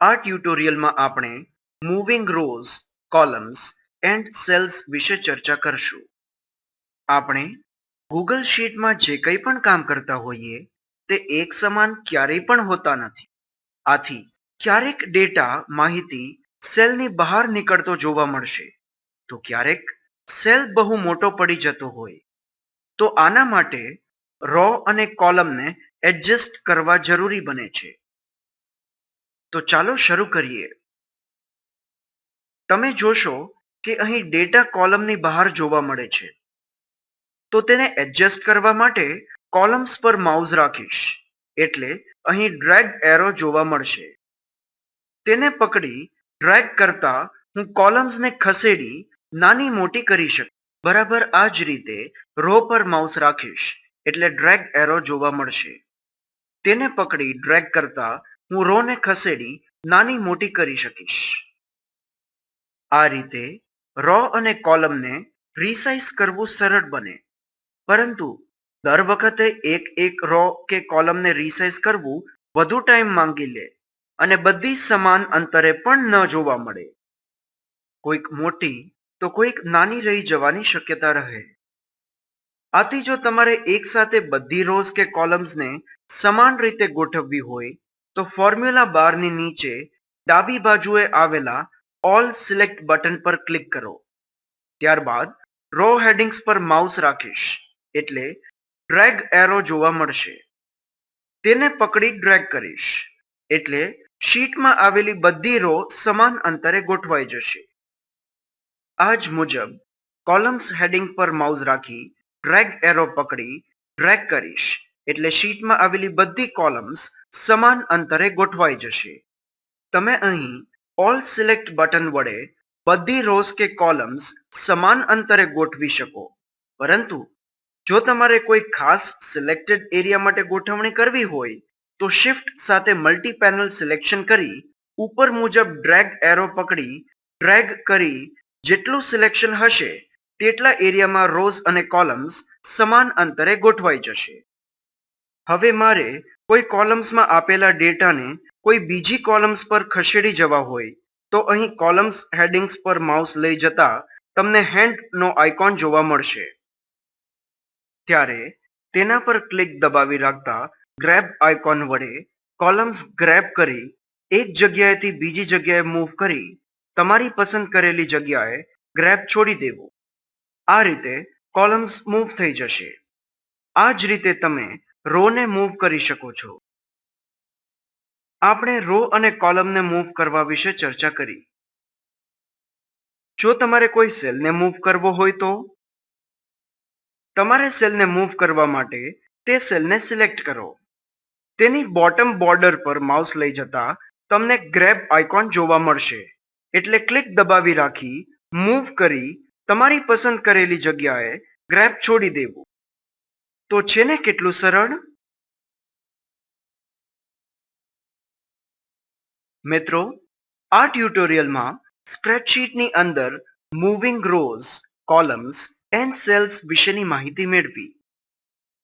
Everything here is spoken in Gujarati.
આ ટ્યુટોરિયલમાં આપણે moving rows columns and cells વિશે ચર્ચા કરશું. આપણે ગૂગલ શીટમાં જે કંઈ પણ કામ કરતા હોઈએ, તે એક સમાન ક્યારેય પણ હોતા નથી. આથી ક્યારેક ડેટા માહિતી સેલની બહાર નીકળતો જોવા મળશે. તો ક્યારેક સેલ બહુ મોટો પડી જતો હોય. તો આના માટે રો અને કોલમને એડજસ્ટ કરવા જરૂરી બને છે. તો ચાલો શરૂ કરીએ. તમે જોશો કે અહીં ડેટા કોલમની બહાર જોવા મળે છે. તો તેને એડજસ્ટ કરવા માટે કોલમ્સ પર માઉસ રાખીશ. એટલે અહીં ડ્રેગ એરો જોવા મળશે. તેને પકડી ડ્રેગ કરતા હું કોલમ્સને ખસેડી નાની મોટી કરી શકું. બરાબર આ જ રીતે રો પર માઉસ રાખીશ. એટલે ડ્રેગ એરો જોવા મળશે. તેને પકડી ડ્રેગ કરતા હું રોને ખસેડી નાની મોટી કરી શકીશ. આ રીતે રો અને કોલમને રિસાઇઝ કરવું સરળ બને. પરંતુ દર વખતે એક એક રો કે કોલમને રિસાઇઝ કરવું વધુ ટાઈમ માંગી લે અને બધી સમાન અંતરે પણ ન જોવા મળે. કોઈક મોટી તો કોઈક નાની રહી જવાની શક્યતા રહે. આથી જો તમારે એકસાથે બધી રોઝ કે કોલમ્સને સમાન રીતે ગોઠવવી હોય તો ફોર્મ્યુલા બારની નીચે ડાબી બાજુએ આવેલા ઓલ સિલેક્ટ બટન પર ક્લિક કરો. ત્યારબાદ રો હેડિંગ્સ પર માઉસ રાખીશ, એટલે ડ્રેગ એરો જોવા મળશે. તેને પકડી ડ્રેગ કરીશ, એટલે શીટમાં આવેલી બધી રો સમાન અંતરે ગોઠવાઈ જશે. આ જ મુજબ કોલમ્સ હેડિંગ પર માઉસ રાખી ડ્રેગ એરો પકડી ડ્રેગ કરીશ. એટલે શીટમાં આવેલી બધી કોલમ્સ સમાન અંતરે ગોઠવાઈ જશે. તમે અહીં ઓલ સિલેક્ટ બટન વડે બધી રોઝ કે કોલમ્સ સમાન અંતરે ગોઠવી શકો. પરંતુ જો તમારે કોઈ ખાસ સિલેક્ટેડ એરિયા માટે ગોઠવણી કરવી હોય, તો શિફ્ટ સાથે મલ્ટી પેનલ સિલેક્શન કરી ઉપર મુજબ ડ્રેગ એરો પકડી ડ્રેગ કરી જેટલું સિલેક્શન હશે, તેટલા એરિયામાં રોઝ અને કોલમ્સ સમાન અંતરે ગોઠવાઈ જશે. હવે મારે કોઈ કોલમ્સમાં આપેલા ડેટાને કોઈ બીજી કોલમ્સ પર ખસેડી જવા હોય, તો અહીં કોલમ્સ હેડિંગ્સ પર માઉસ લઈ જતા તમને હેન્ડનો આઇકોન જોવા મળશે. ત્યારે તેના પર ક્લિક દબાવી રાખતા ગ્રેબ આઇકોન વડે કોલમ્સ ગ્રેબ કરી એક જગ્યાએથી બીજી જગ્યાએ મૂવ કરી તમારી પસંદ કરેલી જગ્યાએ ગ્રેબ છોડી દેવો. આ રીતે કોલમ્સ મૂવ થઈ જશે. આ જ રીતે તમે રોને મૂવ કરી શકો છો. આપણે રો અને કોલમને મૂવ કરવા વિશે ચર્ચા કરી. જો તમારે કોઈ સેલને મૂવ કરવો હોય તો? તમારે સેલને મૂવ કરવા માટે તે સેલને સિલેક્ટ કરો. તેની બોટમ બોર્ડર પર માઉસ લઈ જતા તમને ગ્રેબ આઇકોન જોવા મળશે. એટલે ક્લિક દબાવી રાખી મૂવ કરી, તમારી પસંદ કરેલી જગ્યાએ ગ્રેબ છોડી દેવું. તો છે ને કેટલું સરળ? મિત્રો, આ ટ્યુટોરિયલમાં સ્પ્રેડશીટની અંદર moving rows, columns, and cells વિશેની માહિતી મેળવી.